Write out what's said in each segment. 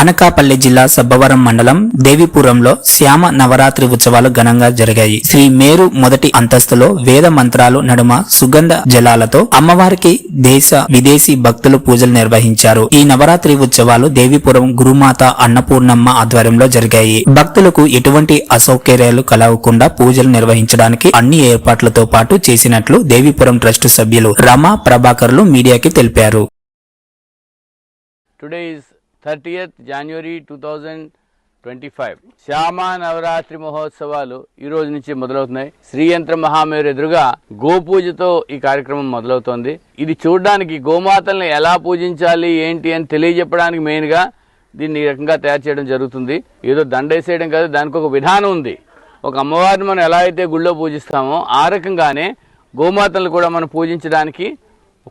అనకాపల్లి జిల్లా సబ్బవరం మండలం దేవిపురంలో శ్యామ నవరాత్రి ఉత్సవాలు ఘనంగా జరిగాయి. శ్రీ మేరు మొదటి అంతస్తులో వేద మంత్రాలు నడుమ సుగంధ జలాలతో అమ్మవారికి దేశ విదేశీ భక్తులు పూజలు నిర్వహించారు. ఈ నవరాత్రి ఉత్సవాలు దేవిపురం గురుమాత అన్నపూర్ణమ్మ ఆధ్వర్యంలో జరిగాయి. భక్తులకు ఎటువంటి అసౌకర్యాలు కలగకుండా పూజలు నిర్వహించడానికి అన్ని ఏర్పాట్లతో పాటు చేసినట్లు దేవిపురం ట్రస్ట్ సభ్యులు రమా ప్రభాకర్లు మీడియాకి తెలిపారు. Thirtieth January two thousand twenty five. Shyama Navaratri మహోత్సవాలు ఈ రోజు నుంచి మొదలవుతున్నాయి. శ్రీయంత్ర మహామేరు ఎదురుగా గోపూజతో ఈ కార్యక్రమం మొదలవుతోంది. ఇది చూడడానికి గోమాతల్ని ఎలా పూజించాలి ఏంటి అని తెలియజెప్పడానికి మెయిన్గా దీన్ని ఈ రకంగా తయారు చేయడం జరుగుతుంది. ఏదో దండేసేయడం కాదు దానికి ఒక విధానం ఉంది. ఒక అమ్మవారిని మనం ఎలా అయితే గుళ్ళో పూజిస్తామో ఆ రకంగానే గోమాతలను కూడా మనం పూజించడానికి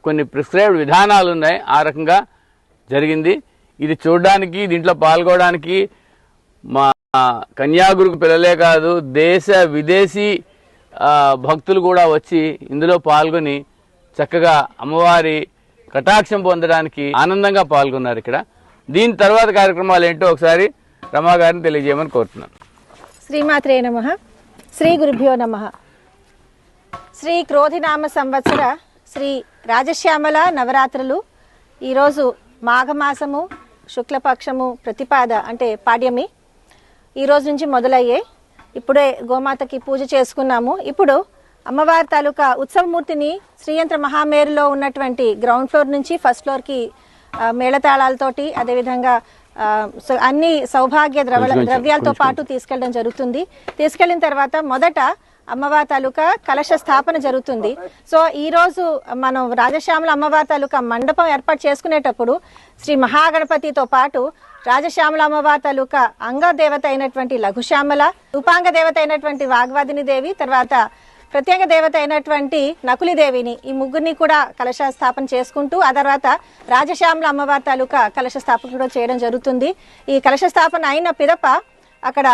కొన్ని ప్రిస్క్రైబ్డ్ విధానాలు ఉన్నాయి ఆ రకంగా జరిగింది. ఇది చూడడానికి దీంట్లో పాల్గొనడానికి మా కన్యాగురుకు పిల్లలే కాదు దేశ విదేశీ భక్తులు కూడా వచ్చి ఇందులో పాల్గొని చక్కగా అమ్మవారి కటాక్షం పొందడానికి ఆనందంగా పాల్గొన్నారు ఇక్కడ. దీని తర్వాత కార్యక్రమాలు ఏంటో ఒకసారి రమా గారిని తెలియజేయమని కోరుతున్నాను. శ్రీమాత్రే నమ. శ్రీ గురుభ్యో నమ. శ్రీ క్రోధినామ సంవత్సర శ్రీ రాజశ్యామల నవరాత్రులు. ఈరోజు మాఘమాసము. శుక్లపక్షము ప్రతిపాద అంటే పాడ్యమి ఈ రోజు నుంచి మొదలయ్యాయి ఇప్పుడే గోమాతకి పూజ చేసుకున్నాము. ఇప్పుడు అమ్మవారి తాలూకా ఉత్సవమూర్తిని శ్రీయంత్ర మహామేరులో ఉన్నటువంటి గ్రౌండ్ ఫ్లోర్ నుంచి ఫస్ట్ ఫ్లోర్కి మేళతాళాలతోటి అదేవిధంగా అన్ని సౌభాగ్య ద్రవ ద్రవ్యాలతో పాటు తీసుకెళ్ళడం జరుగుతుంది. తీసుకెళ్ళిన తర్వాత మొదట అమ్మవారి తాలూకా కలశ స్థాపన జరుగుతుంది. సో ఈ రోజు మనం రాజశ్యామల అమ్మవారి తాలూకా మండపం ఏర్పాటు చేసుకునేటప్పుడు శ్రీ మహాగణపతితో పాటు రాజశ్యామల అమ్మవారి తాలూకా అంగ దేవత అయినటువంటి లఘుశ్యామల రూపాంగ దేవత అయినటువంటి వాగ్వాదిని దేవి తర్వాత ప్రత్యేక దేవత అయినటువంటి నకులి దేవిని ఈ ముగ్గురిని కూడా కలశ స్థాపన చేసుకుంటూ ఆ తర్వాత రాజశ్యామల అమ్మవారి తాలూకా కలశ స్థాపన కూడా చేయడం జరుగుతుంది. ఈ కలశ స్థాపన అయిన పిదప అక్కడ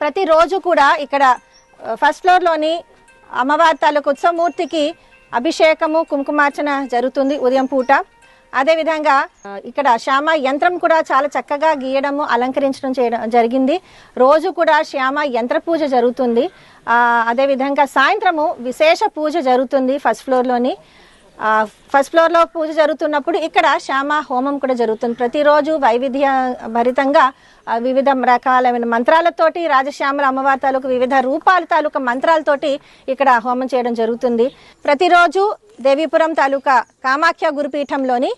ప్రతిరోజు కూడా ఇక్కడ ఫస్ట్ ఫ్లోర్లోని అమ్మవారి తాలూకు ఉత్సవమూర్తికి అభిషేకము కుంకుమార్చన జరుగుతుంది ఉదయం పూట. అదేవిధంగా ఇక్కడ శ్యామ యంత్రం కూడా చాలా చక్కగా గీయడము అలంకరించడం చేయడం జరిగింది. రోజు కూడా శ్యామ యంత్ర పూజ జరుగుతుంది. అదేవిధంగా సాయంత్రము విశేష పూజ జరుగుతుంది ఫస్ట్ ఫ్లోర్లోని ఫస్ట్ ఫ్లోర్లో పూజ జరుగుతున్నప్పుడు ఇక్కడ శ్యామ హోమం కూడా జరుగుతుంది. ప్రతిరోజు వైవిధ్య భరితంగా వివిధ రకాలైన మంత్రాలతోటి రాజశ్యామల అమ్మవారి తాలూకు వివిధ రూపాల తాలూకా మంత్రాలతోటి ఇక్కడ హోమం చేయడం జరుగుతుంది. ప్రతిరోజు దేవీపురం తాలూకా కామాఖ్య గురుపీఠంలోని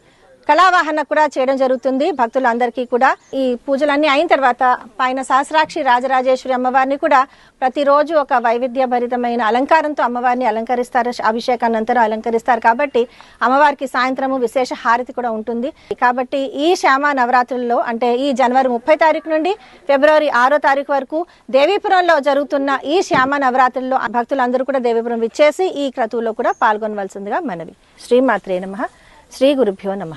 కళావాహన కూడా చేయడం జరుగుతుంది. భక్తులందరికీ కూడా ఈ పూజలన్నీ అయిన తర్వాత పైన సహస్రాక్షి రాజరాజేశ్వరి అమ్మవారిని కూడా ప్రతిరోజు ఒక వైవిధ్య భరితమైన అలంకారంతో అమ్మవారిని అలంకరిస్తారు. అభిషేకానంతరం అలంకరిస్తారు కాబట్టి అమ్మవారికి సాయంత్రము విశేష హారతి కూడా ఉంటుంది. కాబట్టి ఈ శ్యామ నవరాత్రుల్లో అంటే ఈ జనవరి ముప్పై తారీఖు నుండి ఫిబ్రవరి ఆరో తారీఖు వరకు దేవీపురంలో జరుగుతున్న ఈ శ్యామ నవరాత్రుల్లో భక్తులందరూ కూడా దేవీపురం విచ్చేసి ఈ క్రతువులో కూడా పాల్గొనవలసిందిగా మనవి. శ్రీమాత్రే నమ. శ్రీ గురుభ్యో నమ.